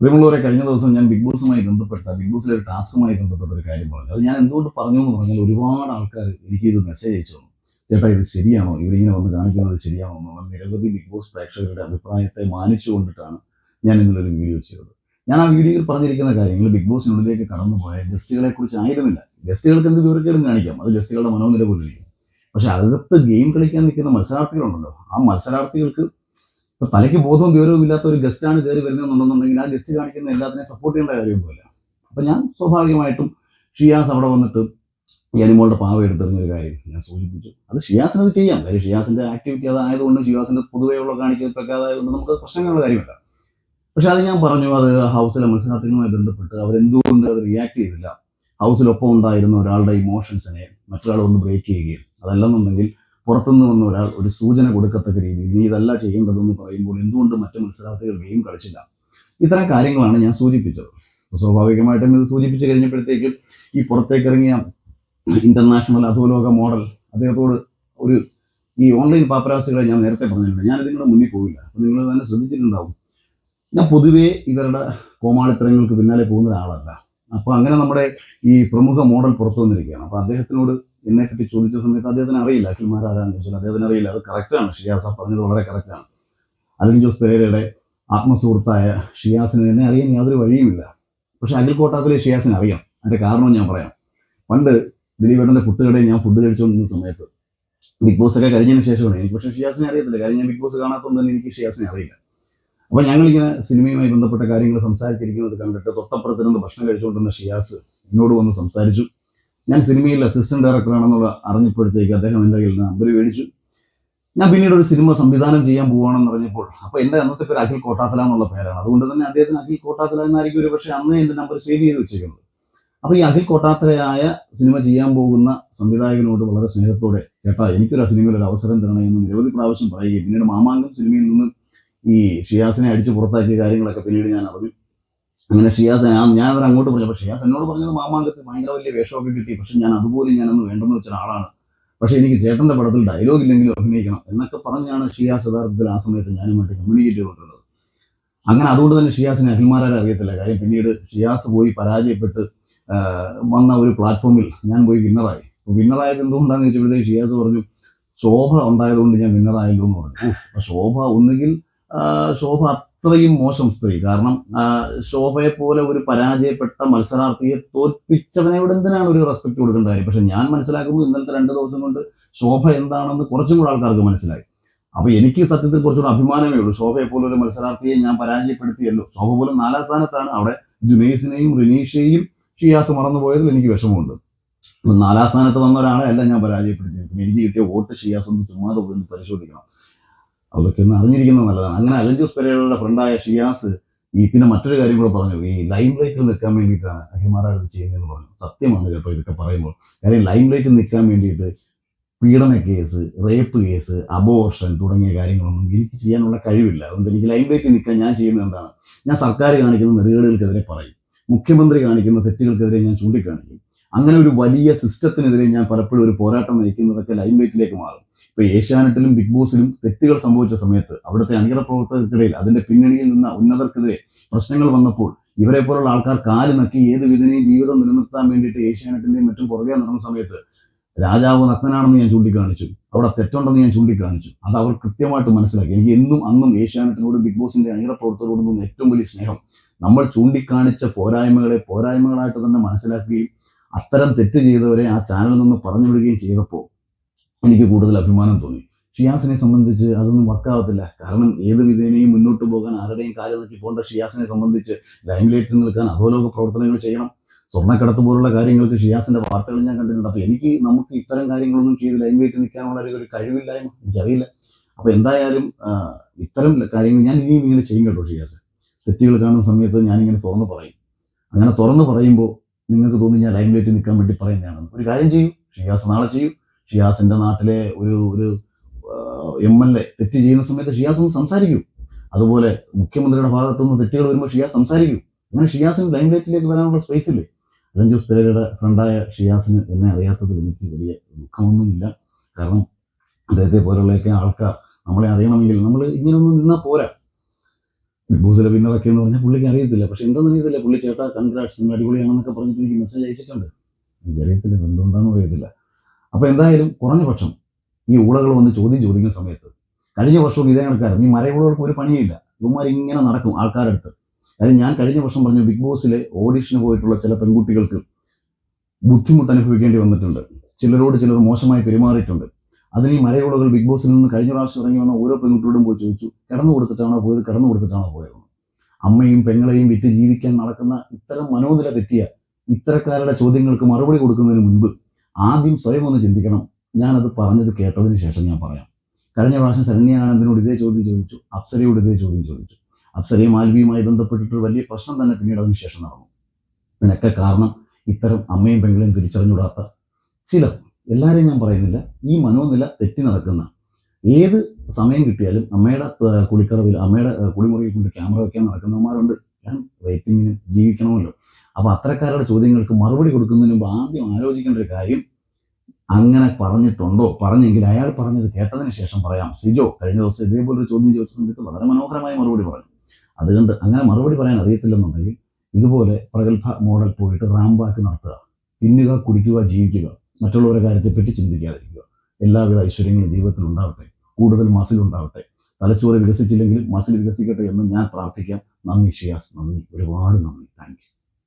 പ്രിയമുള്ളവരെ കഴിഞ്ഞ ദിവസം ഞാൻ ബിഗ് ബോസുമായി ബന്ധപ്പെട്ട ബിഗ് ബോസിലെ ഒരു ടാസ്കുമായി ബന്ധപ്പെട്ട ഒരു കാര്യം പറഞ്ഞു അത് ഞാൻ എന്തുകൊണ്ട് പറഞ്ഞു എന്ന് പറഞ്ഞാൽ ഒരുപാട് ആൾക്കാർ എനിക്ക് ഇത് മെസ്സേജ് അയച്ചു തന്നു. ചേട്ടാ ഇത് ശരിയാണോ? ഇവരിങ്ങനെ വന്ന് കാണിക്കുന്നത് ശരിയാണോ എന്നുള്ള നിരവധി ബിഗ് ബോസ് പ്രേക്ഷകരുടെ അഭിപ്രായത്തെ മാനിച്ചുകൊണ്ടിട്ടാണ് ഞാൻ ഇന്നലൊരു വീഡിയോ ചെയ്തത്. ഞാൻ ആ വീഡിയോയിൽ പറഞ്ഞിരിക്കുന്ന കാര്യങ്ങൾ ബിഗ് ബോസിനുള്ളിലേക്ക് കടന്നുപോയ ഗസ്റ്റുകളെ കുറിച്ച് ആയിരുന്നില്ല. ഗസ്റ്റുകൾക്ക് എന്ത് വിവരക്കേടും കാണിക്കാം. അത് ഗസ്റ്റുകളുടെ മനോനില പോലിരിക്കും. പക്ഷെ അകത്ത് ഗെയിം കളിക്കാൻ നിൽക്കുന്ന മത്സരാർത്ഥികളുണ്ടല്ലോ. ആ മത്സരാർത്ഥികൾക്ക് ഇപ്പൊ തലയ്ക്ക് ബോധവും ഗൗരവും ഇല്ലാത്ത ഒരു ഗസ്റ്റാണ് കയറി വരുന്നതെന്നുണ്ടെന്നുണ്ടെങ്കിൽ ആ ഗസ്റ്റ് കാണിക്കുന്ന എല്ലാത്തിനെയും സപ്പോർട്ട് ചെയ്യേണ്ട കാര്യമൊന്നുമില്ല അപ്പൊ ഞാൻ സ്വാഭാവികമായിട്ടും ഷിയാസ് അവിടെ വന്നിട്ട് ഈ പാവ ഒരു കാര്യം ഞാൻ സൂചിപ്പിച്ചു. അത് ഷിയാസിന് അത് ചെയ്യാം. കാര്യം ഷിയാസിന്റെ ആക്ടിവിറ്റി അതായതുകൊണ്ടും ഷിയാസിന്റെ ഉള്ള കാണിക്കപ്പെട്ട അതായതുകൊണ്ട് നമുക്ക് പ്രശ്നങ്ങളുള്ള കാര്യമല്ല. പക്ഷെ അത് ഞാൻ പറഞ്ഞു അത് ഹൗസിലെ മത്സരാർത്ഥികളുമായി ബന്ധപ്പെട്ട് അവരെന്തുകൊണ്ട് അത് റിയാക്ട് ചെയ്തില്ല. ഹൗസിലൊപ്പം ഉണ്ടായിരുന്ന ഒരാളുടെ ഇമോഷൻസിനെ മറ്റൊരാൾ ഒന്ന് ബ്രേക്ക് ചെയ്യുകയും അതല്ലെന്നുണ്ടെങ്കിൽ പുറത്തുനിന്ന് വന്ന ഒരാൾ ഒരു സൂചന കൊടുക്കത്തക്ക രീതിയിൽ നീ ഇതല്ല ചെയ്യേണ്ടതെന്ന് പറയുമ്പോൾ എന്തുകൊണ്ട് മറ്റു മത്സരാർത്ഥികൾ ഗെയിം കളിച്ചില്ല? ഇത്തരം കാര്യങ്ങളാണ് ഞാൻ സൂചിപ്പിച്ചത്. സ്വാഭാവികമായിട്ടും ഇത് സൂചിപ്പിച്ച് കഴിഞ്ഞപ്പോഴത്തേക്കും ഈ പുറത്തേക്ക് ഇറങ്ങിയ ഇന്റർനാഷണൽ അധോലോക മോഡൽ അദ്ദേഹത്തോട് ഒരു ഈ ഓൺലൈൻ പാപ്പരാസികളെ ഞാൻ നേരത്തെ പറഞ്ഞിട്ടുണ്ട്. ഞാൻ ഇതിങ്ങളുടെ മുന്നിൽ പോവില്ല. അപ്പോൾ നിങ്ങൾ തന്നെ ശ്രദ്ധിച്ചിട്ടുണ്ടാവും. ഞാൻ പൊതുവേ ഇവരുടെ കോമാളിത്തരങ്ങൾക്ക് പിന്നാലെ പോകുന്ന ഒരാളല്ല. അപ്പോൾ അങ്ങനെ നമ്മുടെ ഈ പ്രമുഖ മോഡൽ പുറത്തു വന്നിരിക്കുകയാണ്. അപ്പോൾ അദ്ദേഹത്തിനോട് എന്നെ പറ്റി ചോദിച്ച സമയത്ത് അദ്ദേഹത്തിന് അറിയില്ല. അഖിൽമാർ ആരാന്ന് ചോദിച്ചാൽ അദ്ദേഹത്തിന് അറിയില്ല. അത് കറക്റ്റാണ് ഷിയാസ പറഞ്ഞത് വളരെ കറക്റ്റാണ് അലിൻ ജോസ് പെരേരയുടെ ആത്മസുഹൃത്തായ ഷിയാസിന് എന്നെ അറിയാൻ യാതൊരു വഴിയുമില്ല. പക്ഷെ അഖിൽ കോട്ടാത്തിലെ ഷിയാസിന് അറിയാം. അതിന്റെ കാരണം ഞാൻ പറയാം. പണ്ട് ദിലീപേട്ടന്റെ പുട്ടുകടയിൽ ഞാൻ ഫുഡ് കഴിച്ചുകൊണ്ടിരുന്ന സമയത്ത് ബിഗ് ബോസ് ഒക്കെ കഴിഞ്ഞതിന് ശേഷമാണ് എനിക്ക് പക്ഷേ ഷിയാസിനെ അറിയത്തില്ല. കാര്യം ഞാൻ ബിഗ് ബോസ് കാണാത്തതുകൊണ്ട് തന്നെ എനിക്ക് ഷിയാസിനെ അറിയില്ല. അപ്പോൾ ഞങ്ങളിങ്ങനെ സിനിമയുമായി ബന്ധപ്പെട്ട കാര്യങ്ങൾ സംസാരിച്ചിരിക്കുന്നത് കണ്ടിട്ട് തൊട്ടപ്പുറത്തിരുന്ന് ഭക്ഷണം കഴിച്ചുകൊണ്ടിരുന്ന ഷിയാസ് എന്നോട് വന്ന് സംസാരിച്ചു. ഞാൻ സിനിമയിൽ അസിസ്റ്റന്റ് ഡയറക്ടർ ആണെന്നുള്ള അറിഞ്ഞപ്പോഴത്തേക്ക് അദ്ദേഹം എന്റെ കയ്യിൽ നിന്ന് നമ്പർ മേടിച്ചു. ഞാൻ പിന്നീട് ഒരു സിനിമ സംവിധാനം ചെയ്യാൻ പോവുകയാണെന്ന് അറിഞ്ഞപ്പോൾ അപ്പോൾ എന്റെ അന്നത്തെ പേര് അഖിൽ കോട്ടാത്തല എന്നുള്ള പേരാണ്. അതുകൊണ്ട് തന്നെ അദ്ദേഹത്തിന് അഖിൽ കോട്ടാത്തല എന്നായിരിക്കും ഒരു പക്ഷേ അന്നേ എന്റെ നമ്പർ സേവ് ചെയ്ത് വെച്ചിരിക്കുന്നത്. അപ്പോൾ ഈ അഖിൽ കോട്ടാത്തലയായ സിനിമ ചെയ്യാൻ പോകുന്ന സംവിധായകനോട് വളരെ സ്നേഹത്തോടെ ചേട്ടാ എനിക്കൊരു ആ സിനിമയിൽ ഒരു അവസരം തരണം എന്ന് നിരവധി പ്രാവശ്യം പറയുകയും പിന്നീട് മാമാങ്കം സിനിമയിൽ നിന്ന് ഈ ഷിയാസിനെ അടിച്ചു പുറത്താക്കിയ കാര്യങ്ങളൊക്കെ പിന്നീട് ഞാൻ അറിഞ്ഞു. അങ്ങനെ ഷിയാസ് ഞാൻ അവർ അങ്ങോട്ട് പറഞ്ഞു. പക്ഷേ ഷിയാസ് എന്നോട് പറഞ്ഞത് മാമാങ്കത്തിൽ ഭയങ്കര വലിയ വേഷമൊക്കെ കിട്ടി. പക്ഷെ ഞാൻ അതുപോലെ ഞാനൊന്ന് വേണ്ടെന്ന് വെച്ച ഒരാളാണ്. പക്ഷേ എനിക്ക് ചേട്ടന്റെ പടത്തിൽ ഡയലോഗ് ഇല്ലെങ്കിലും അഭിനയിക്കണം എന്നൊക്കെ പറഞ്ഞാണ് ഷിയാസ് യഥാർത്ഥത്തിൽ ആ സമയത്ത് ഞാനുമായിട്ട് കമ്മ്യൂണിക്കേറ്റ് ചെയ്തിട്ടുള്ളത് അങ്ങനെ അതുകൊണ്ട് തന്നെ ഷിയാസിനെ അഭിമാരാരെ അറിയത്തില്ല. കാര്യം പിന്നീട് ഷിയാസ് പോയി പരാജയപ്പെട്ട് വന്ന ഒരു പ്ലാറ്റ്ഫോമിൽ ഞാൻ പോയി വിന്നറായി. വിന്നറായത് എന്തുകൊണ്ടാണെന്ന് ചോദിച്ചപ്പോഴത്തേക്ക് ഷിയാസ് പറഞ്ഞു ശോഭ ഉണ്ടായതുകൊണ്ട് ഞാൻ വിന്നറായല്ലോ എന്ന് പറഞ്ഞു ശോഭ ഒന്നുകിൽ ശോഭ അത്രയും മോശം സ്ത്രീ. കാരണം ശോഭയെ പോലെ ഒരു പരാജയപ്പെട്ട മത്സരാർത്ഥിയെ തോൽപ്പിച്ചവനെ തോൽപ്പിച്ചവനോട് എന്തിനാണ് ഒരു റെസ്പെക്ട് കൊടുക്കേണ്ട കാര്യം? പക്ഷെ ഞാൻ മനസ്സിലാക്കുന്നു ഇന്നലത്തെ രണ്ട് ദിവസം കൊണ്ട് ശോഭ എന്താണെന്ന് കുറച്ചും കൂടെ ആൾക്കാർക്ക് മനസ്സിലായി. അപ്പൊ എനിക്ക് സത്യത്തിൽ കുറച്ചുകൂടെ അഭിമാനമേ ഉള്ളൂ. ശോഭയെ പോലെ ഒരു മത്സരാർത്ഥിയെ ഞാൻ പരാജയപ്പെടുത്തിയല്ലോ. ശോഭ പോലും നാലാം സ്ഥാനത്താണ്. അവിടെ ജുനൈസിനെയും റിനീഷയെയും ഷിയാസ് മറന്നുപോയതിൽ എനിക്ക് വിഷമമുണ്ട്. നാലാം സ്ഥാനത്ത് വന്ന ഒരാളെ അല്ല ഞാൻ പരാജയപ്പെടുത്തിയത്. എനിക്ക് കിട്ടിയ വോട്ട് ഷിയാസ് ഒന്ന് ചുമ്മാതെ പോയി പരിശോധിക്കണം. അതൊക്കെ ഒന്ന് അറിഞ്ഞിരിക്കുന്നത് നല്ലതാണ്. അങ്ങനെ അലൻ ജോസ് പെരേരയുടെ ഫ്രണ്ടായ ഷിയാസ് ഈ പിന്നെ മറ്റൊരു കാര്യം കൂടെ പറഞ്ഞു. ഈ ലൈം ലൈറ്റിൽ നിൽക്കാൻ വേണ്ടിയിട്ടാണ് അഖിമാരാ ഇത് ചെയ്യുന്നതെന്ന് പറഞ്ഞു. സത്യമാണ് കേട്ടോ ഇതൊക്കെ പറയുമ്പോൾ. കാര്യം ലൈം ലൈറ്റിൽ നിൽക്കാൻ വേണ്ടിയിട്ട് പീഡന കേസ് റേപ്പ് കേസ് അബോർഷൻ തുടങ്ങിയ കാര്യങ്ങളൊന്നും എനിക്ക് ചെയ്യാനുള്ള കഴിവില്ല. അതുകൊണ്ട് എനിക്ക് ലൈം ലൈറ്റിൽ നിൽക്കാൻ ഞാൻ ചെയ്യുന്നത് എന്താണ്? ഞാൻ സർക്കാർ കാണിക്കുന്ന നെറുകേടുകൾക്കെതിരെ പറയും. മുഖ്യമന്ത്രി കാണിക്കുന്ന തെറ്റുകൾക്കെതിരെ ഞാൻ ചൂണ്ടിക്കാണിക്കും. അങ്ങനെ ഒരു വലിയ സിസ്റ്റത്തിനെതിരെ ഞാൻ പലപ്പോഴും ഒരു പോരാട്ടം നയിക്കുന്നതൊക്കെ ലൈം ലൈറ്റിലേക്ക് മാറും. ഇപ്പൊ ഏഷ്യാനെറ്റിലും ബിഗ് ബോസിലും തെറ്റുകൾ സംഭവിച്ച സമയത്ത് അവിടുത്തെ അണിയറ പ്രവർത്തകർക്കിടയിൽ അതിന്റെ പിന്നണിയിൽ നിന്ന ഉന്നതർക്കെതിരെ പ്രശ്നങ്ങൾ വന്നപ്പോൾ ഇവരെ പോലുള്ള ആൾക്കാർ കാൽ നക്കി ഏത് വിധനെയും ജീവിതം നിലനിർത്താൻ വേണ്ടിയിട്ട് ഏഷ്യാനെറ്റിന്റെയും മറ്റും പുറകെ നടന്ന സമയത്ത് രാജാവ് നഗ്നനാണെന്ന് ഞാൻ ചൂണ്ടിക്കാണിച്ചു. അവിടെ തെറ്റുണ്ടെന്ന് ഞാൻ ചൂണ്ടിക്കാണിച്ചു. അത് അവർ കൃത്യമായിട്ട് മനസ്സിലാക്കി. എനിക്ക് എന്നും അന്നും ഏഷ്യാനെറ്റിനോടും ബിഗ് ബോസിന്റെ അണിയറ പ്രവർത്തകരോടും ഏറ്റവും വലിയ സ്നേഹം നമ്മൾ ചൂണ്ടിക്കാണിച്ച പോരായ്മകളെ പോരായ്മകളായിട്ട് തന്നെ മനസ്സിലാക്കുകയും അത്തരം തെറ്റ് ചെയ്തവരെ ആ ചാനലിൽ നിന്ന് പറഞ്ഞു വിടുകയും ചെയ്തപ്പോൾ എനിക്ക് കൂടുതൽ അഭിമാനം തോന്നി. ഷിയാസിനെ സംബന്ധിച്ച് അതൊന്നും വർക്കാവത്തില്ല കാരണം ഏത് വിധേനയും മുന്നോട്ട് പോകാൻ ആരുടെയും നോക്കി പോകേണ്ട ഷിയാസിനെ സംബന്ധിച്ച് ലൈംലൈറ്റിൽ നിൽക്കാൻ അധോലോക പ്രവർത്തനങ്ങൾ ചെയ്യണം. സ്വർണക്കടത്ത് പോലുള്ള കാര്യങ്ങൾക്ക് ഷിയാസിന്റെ വാർത്തകൾ ഞാൻ കണ്ടിട്ടുണ്ട്. അപ്പോൾ എനിക്ക് നമുക്ക് ഇത്തരം കാര്യങ്ങളൊന്നും ചെയ്ത് ലൈംലൈറ്റിൽ നിൽക്കാനുള്ള ഒരു കഴിവില്ലായ്മ എനിക്കറിയില്ല. അപ്പോൾ എന്തായാലും ഇത്തരം കാര്യങ്ങൾ ഞാൻ ഇനിയും ഇങ്ങനെ ചെയ്യും കേട്ടോ ഷിയാസ്. തെറ്റുകൾ കാണുന്ന സമയത്ത് ഞാനിങ്ങനെ തുറന്ന് പറയും. അങ്ങനെ തുറന്ന് പറയുമ്പോൾ നിങ്ങൾക്ക് തോന്നി ഞാൻ ലൈംലൈറ്റിൽ നിൽക്കാൻ വേണ്ടി പറയുന്നതാണ് ഒരു കാര്യം ചെയ്യൂ. ഷിയാസ് നാളെ ചെയ്യൂ. ഷിയാസിന്റെ നാട്ടിലെ ഒരു ഒരു എം എൽ എ തെറ്റ് ചെയ്യുന്ന സമയത്ത് ഷിയാസ് ഒന്ന് സംസാരിക്കൂ. അതുപോലെ മുഖ്യമന്ത്രിയുടെ ഭാഗത്തുനിന്ന് തെറ്റുകൾ വരുമ്പോൾ ഷിയാസ് സംസാരിക്കൂ. അങ്ങനെ ഷിയാസിന് ലൈം ലൈറ്റിലേക്ക് വരാനുള്ള സ്പേസ് ഇല്ലേ? അലൻ ജോസ് ഫ്രണ്ടായ ഷിയാസിന് എന്നെ അറിയാത്തതിൽ എനിക്ക് വലിയ ദുഃഖമൊന്നുമില്ല. കാരണം അദ്ദേഹത്തെ പോലുള്ളയൊക്കെ ആൾക്കാർ നമ്മളെ അറിയണമെങ്കിൽ നമ്മൾ ഇങ്ങനൊന്നും നിന്നാൽ പോരാ. ബിഗ് ബോസിലെ വിന്നറൊക്കെ എന്ന് പറഞ്ഞാൽ പുള്ളിക്ക് അറിയത്തില്ല. പക്ഷെ എന്താണെന്ന് അറിയത്തില്ല? പുള്ളി ചേട്ടാ കൺഗ്രാറ്റ്സ് നിങ്ങൾ അടിപൊളിയാണെന്നൊക്കെ പറഞ്ഞിട്ട് എനിക്ക് മെസ്സേജ് അയച്ചിട്ടുണ്ട്. എനിക്ക് അറിയത്തില്ല. എന്തുകൊണ്ടാണെന്ന് അറിയത്തില്ല. അപ്പോൾ എന്തായാലും കുറഞ്ഞ പക്ഷം ഈ ഊളകൾ വന്ന് ചോദ്യം ചോദിക്കുന്ന സമയത്ത് കഴിഞ്ഞ വർഷവും ഇതേ കണക്കാരും ഈ മരകുളകൾക്ക് ഒരു പണിയില്ല ഇവന്മാർ ഇങ്ങനെ നടക്കും ആൾക്കാരടുത്ത് കാര്യം ഞാൻ കഴിഞ്ഞ വർഷം പറഞ്ഞു ബിഗ് ബോസിലെ ഓഡീഷന് പോയിട്ടുള്ള ചില പെൺകുട്ടികൾക്ക് ബുദ്ധിമുട്ട് അനുഭവിക്കേണ്ടി വന്നിട്ടുണ്ട്. ചിലരോട് ചിലർ മോശമായി പെരുമാറിയിട്ടുണ്ട്. അതിന് ഈ മലയോടുകൾ ബിഗ് ബോസിൽ നിന്ന് കഴിഞ്ഞ പ്രാവശ്യം ഇറങ്ങി വന്ന ഓരോ പെൺകുട്ടിയോടും പോയി ചോദിച്ചു കിടന്നു കൊടുത്തിട്ടാണോ പോയത്? കിടന്നു കൊടുത്തിട്ടാണോ പോയത് അമ്മയും പെങ്ങളെയും വിറ്റ് ജീവിക്കാൻ നടക്കുന്ന ഇത്തരം മനോനില തെറ്റിയ ഇത്തരക്കാരുടെ ചോദ്യങ്ങൾക്ക് മറുപടി കൊടുക്കുന്നതിന് മുൻപ് ആദ്യം സ്വയം ഒന്ന് ചിന്തിക്കണം. ഞാനത് പറഞ്ഞത് കേട്ടതിന് ശേഷം ഞാൻ പറയാം. കഴിഞ്ഞ പ്രാവശ്യം ശരണ്യാനന്ദനോട് ഇതേ ചോദ്യം ചോദിച്ചു. അപ്സരയോട് ഇതേ ചോദ്യം ചോദിച്ചു. അപ്സരയും ആൽബിയുമായി ബന്ധപ്പെട്ടിട്ട് വലിയ പ്രശ്നം തന്നെ പിന്നീട് അതിന് ശേഷം നടന്നു. ഇതിനൊക്കെ കാരണം ഇത്തരം അമ്മയും പെങ്ങളെയും തിരിച്ചറിഞ്ഞുകൂടാത്ത ചിലർ. എല്ലാവരെയും ഞാൻ പറയുന്നില്ല. ഈ മനോനില തെറ്റി നടക്കുന്ന ഏത് സമയം കിട്ടിയാലും അമ്മയുടെ കുളിക്കറവിൽ അമ്മയുടെ കുളിമുറിയിൽ കൊണ്ട് ക്യാമറ വയ്ക്കാൻ നടക്കുന്നവന്മാരുണ്ട്. ഞാൻ റേറ്റിങ്ങിന് ജീവിക്കണമല്ലോ. അപ്പോൾ അത്തരക്കാരുടെ ചോദ്യങ്ങൾക്ക് മറുപടി കൊടുക്കുന്നതിന് മുമ്പ് ആദ്യം ആലോചിക്കേണ്ട ഒരു കാര്യം അങ്ങനെ പറഞ്ഞിട്ടുണ്ടോ? പറഞ്ഞെങ്കിൽ അയാൾ പറഞ്ഞത് കേട്ടതിന് ശേഷം പറയാം. സിജോ കഴിഞ്ഞ ദിവസം ഇതേപോലൊരു ചോദ്യം ചോദിച്ച സമയത്ത് വളരെ മനോഹരമായ മറുപടി പറഞ്ഞു. അതുകൊണ്ട് അങ്ങനെ മറുപടി പറയാൻ അറിയത്തില്ലെന്നുണ്ടെങ്കിൽ ഇതുപോലെ പ്രഗത്ഭ മോഡൽ പോയിട്ട് റാംബാക്ക് നടത്തുക. തിന്നുക കുടിക്കുക ജീവിക്കുക. മറ്റുള്ളവരുടെ കാര്യത്തെപ്പറ്റി ചിന്തിക്കാതിരിക്കുക. എല്ലാവിധ ഐശ്വര്യങ്ങളും ജീവിതത്തിൽ ഉണ്ടാവട്ടെ. കൂടുതൽ മസിൽ ഉണ്ടാവട്ടെ. തലച്ചോറ് വികസിച്ചില്ലെങ്കിലും മസിൽ വികസിക്കട്ടെ എന്ന് ഞാൻ പ്രാർത്ഥിക്കാം. നന്ദി ഷിയാസ് നന്ദി. ഒരുപാട് നന്ദി. താങ്ക്